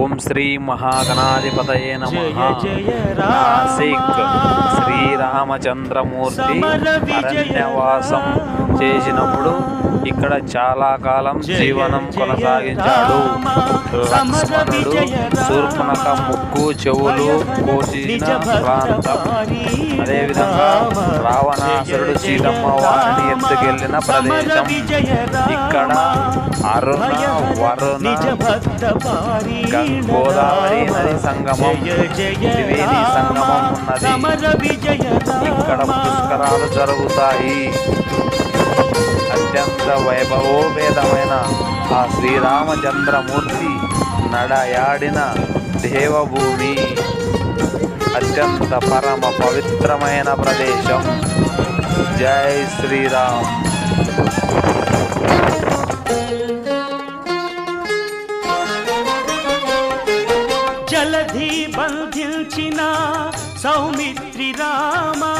ఓం శ్రీ మహాగణాధిపతయే నమ నాసిక్ రామ. శ్రీరామచంద్రమూర్తి అరణ్యవాసం. చేసినప్పుడు ఇక్కడ చాలా కాలం జీవనం కొనసాగించాడు లక్ష్మణుడు. శూర్పణక ముక్కు చెవులు కోసిన ప్రాంతం అదేవిధంగా రావణాసురుడు సీతమ్మ వారిని ఎత్తుకెళ్ళిన ప్రదేశం ఇక్కడ అరుణ వరుణ గోదావరి నది సంగమం త్రివేణి సంగమం ఉన్నది ఇక్కడ పుష్కరాలు జరుగుతాయి అత్యంత వైభవోపేతమైన ఆ శ్రీరామచంద్రమూర్తి నడయాడిన దేవభూమి అత్యంత పరమ పవిత్రమైన ప్రదేశం. జై శ్రీరామ్. జలధి బంధించిన సౌమిత్రి రామా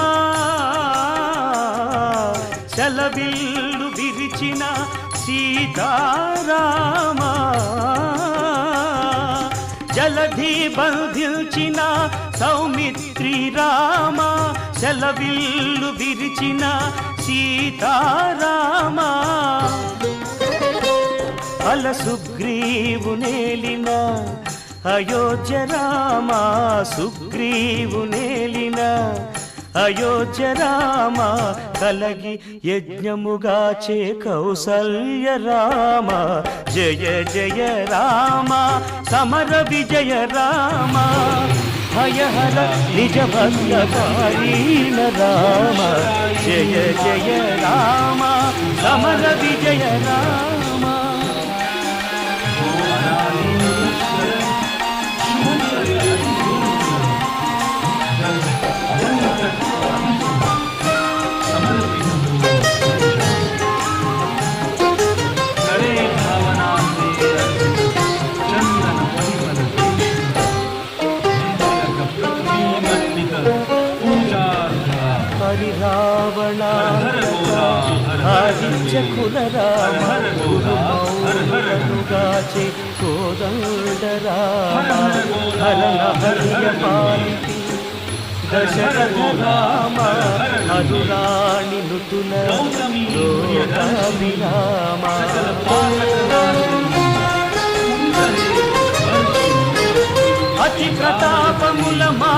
సెలవిల్లు విరిచిన సీతారామా. జలధి బంధించిన సౌమిత్రి రామ సెలవిల్లు విరిచిన సీతారామ. అల సుగ్రీవు నేలిన అయోధ్య రామ సుగ్రీవు నేలిన అయోధ్య రామ కలగి యజ్ఞముగా చే కౌసల్య రామ. జయ జయ రామ సమర విజయ రామ భయహర నిజ భక్తకారీణ రామ జయ జయ రామ సమర విజయ రామ. హరి రావణ కుల రామ గురుగాచే కోదండ రామ హరణ హరియ పాలితి దశరథ హరురాణి నుతుల లోకాభిరామ. అతి ప్రతాపముల మా